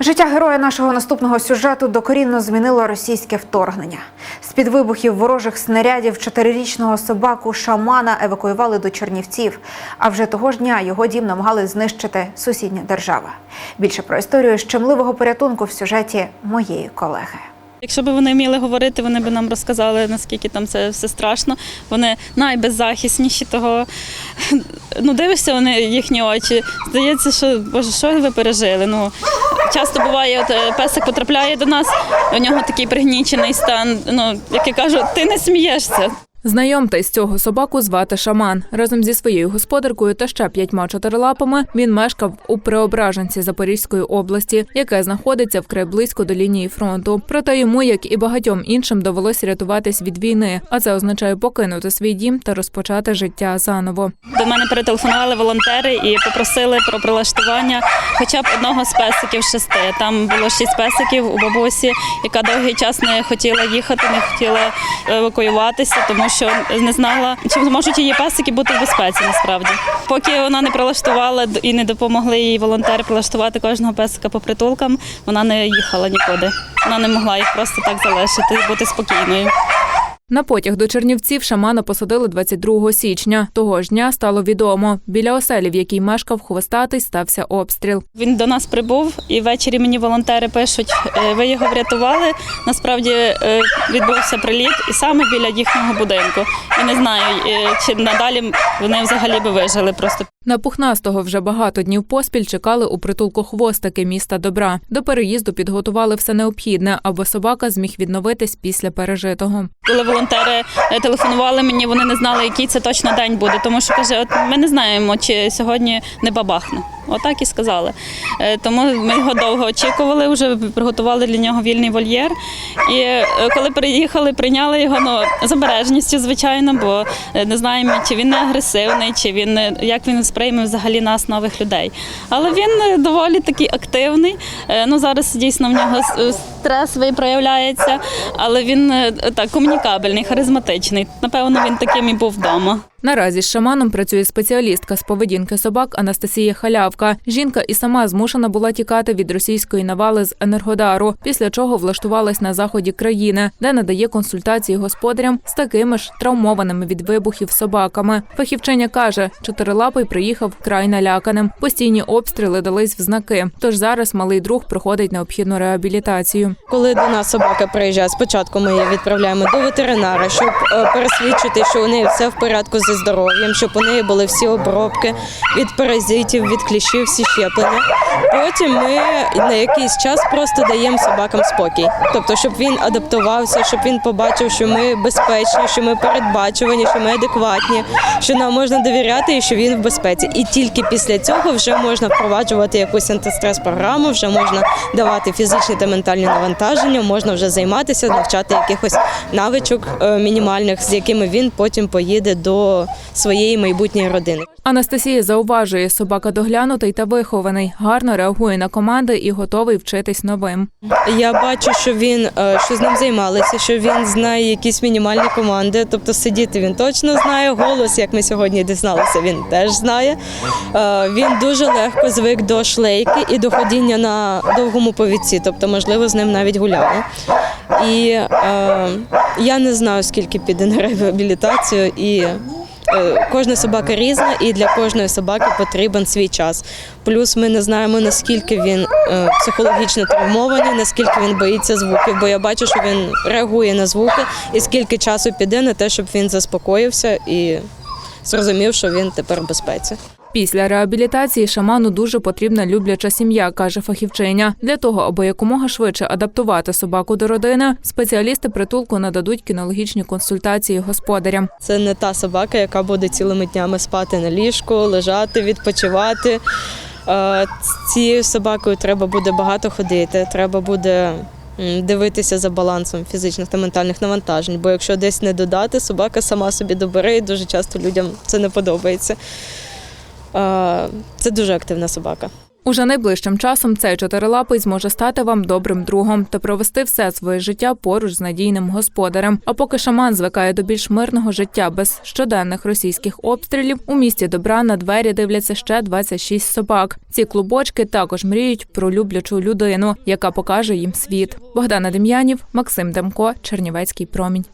Життя героя нашого наступного сюжету докорінно змінило російське вторгнення. З під вибухів ворожих снарядів чотирирічного собаку шамана евакуювали до Чернівців. А вже того ж дня його дім намагали знищити сусідня держава. Більше про історію щемливого порятунку в сюжеті моєї колеги. Якщо б вони вміли говорити, вони б нам розказали, наскільки там це все страшно. Вони найбеззахисніші того. Ну, дивишся вони їхні очі. Здається, що боже, що ви пережили? Ну часто буває, от е, песик потрапляє до нас, у нього такий пригнічений стан. Ну, як я кажу, ти не смієшся. Знайомтесь, цього собаку звати Шаман. Разом зі своєю господаркою та ще п'ятьма чотирилапами він мешкав у Преображенці Запорізької області, яке знаходиться вкрай близько до лінії фронту. Проте йому, як і багатьом іншим, довелося рятуватись від війни, а це означає покинути свій дім та розпочати життя заново. До мене перетелефонували волонтери і попросили про прилаштування хоча б одного з песиків шести. Там було шість песиків у бабусі, яка довгий час не хотіла їхати, не хотіла евакуюватися, тому що не знала, чи зможуть її песики бути в безпеці насправді. Поки вона не прилаштувала і не допомогли їй волонтери прилаштувати кожного песика по притулкам, вона не їхала нікуди. Вона не могла їх просто так залишити і бути спокійною. На потяг до Чернівців шамана посадили 22 січня. Того ж дня стало відомо. Біля оселі, в якій мешкав хвостатий, стався обстріл. Він до нас прибув, і ввечері мені волонтери пишуть: «Е, ви його врятували. Насправді е, відбувся приліт і саме біля їхнього будинку. І не знаю, е, чи надалі вони взагалі би вижили. Просто На пухнастого вже багато днів поспіль чекали у притулку хвостики міста Добра. До переїзду підготували все необхідне, аби собака зміг відновитись після пережитого. коли волонтери е, телефонували мені, вони не знали, який це точно день буде. Тому що каже, от ми не знаємо, чи сьогодні не бабахне. Отак і сказали. Е, Тому ми його довго очікували, вже приготували для нього вільний вольєр. І е, коли приїхали, прийняли його ну, з обережністю, звичайно, бо не знаємо, чи він не агресивний, чи він як він сприйме взагалі нас, нових людей. Але він е, доволі такий активний. Е, Ну зараз дійсно в нього с- стрес ви- проявляється, але він е, так комунікабельний, харизматичний. Напевно, він таким і був вдома. Наразі з шаманом працює спеціалістка з поведінки собак Анастасія Халявка. Жінка і сама змушена була тікати від російської навали з Енергодару, після чого влаштувалась на заході країни, де надає консультації господарям з такими ж травмованими від вибухів собаками. Фахівчиня каже, чотирилапий приїхав край наляканим. Постійні обстріли дались в знаки. Тож зараз малий друг проходить необхідну реабілітацію. Коли до нас собака приїжджає, спочатку ми її відправляємо до ветеринара, щоб е, пересвідчити, що у неї все в порядку зі здоров'ям, щоб у неї були всі обробки від паразитів, від кліщів, всі щеплення. Потім ми на якийсь час просто даємо собакам спокій. Тобто, щоб він адаптувався, щоб він побачив, що ми безпечні, що ми передбачувані, що ми адекватні, що нам можна довіряти і що він в безпеці. І тільки після цього вже можна впроваджувати якусь антистрес-програму, вже можна давати фізичні та ментальні навантаження, можна вже займатися, навчати якихось навичок е, мінімальних, з якими він потім поїде до своєї майбутньої родини. Анастасія зауважує, собака доглянутий та вихований, гарно реагує на команди і готовий вчитись новим. Я бачу, що він е, що з ним займалися, що він знає якісь мінімальні команди. Тобто сидіти він точно знає. Голос, як ми сьогодні дізналися, він теж знає. Е, Він дуже легко звик до шлейки і до ходіння на довгому повідці. Тобто, можливо, з ним навіть гуляли. І е, я не знаю, скільки піде на реабілітацію і. Е, Кожна собака різна, і для кожної собаки потрібен свій час. Плюс ми не знаємо наскільки він е, психологічно травмований, наскільки він боїться звуків. Бо я бачу, що він реагує на звуки, і скільки часу піде на те, щоб він заспокоївся і зрозумів, що він тепер в безпеці. Після реабілітації шаману дуже потрібна любляча сім'я, каже фахівчиня. Для того, аби якомога швидше адаптувати собаку до родини, спеціалісти притулку нададуть кінологічні консультації господарям. Це не та собака, яка буде цілими днями спати на ліжку, лежати, відпочивати. Цією собакою треба буде багато ходити, треба буде дивитися за балансом фізичних та ментальних навантажень. Бо якщо десь не додати, собака сама собі добере, і дуже часто людям це не подобається. Е, Це дуже активна собака. Уже найближчим часом цей чотирилапий зможе стати вам добрим другом та провести все своє життя поруч з надійним господарем. А поки шаман звикає до більш мирного життя без щоденних російських обстрілів, у місті добра на двері дивляться ще 26 собак. Ці клубочки також мріють про люблячу людину, яка покаже їм світ. Богдана Дем'янів, Максим Демко, Чернівецький промінь.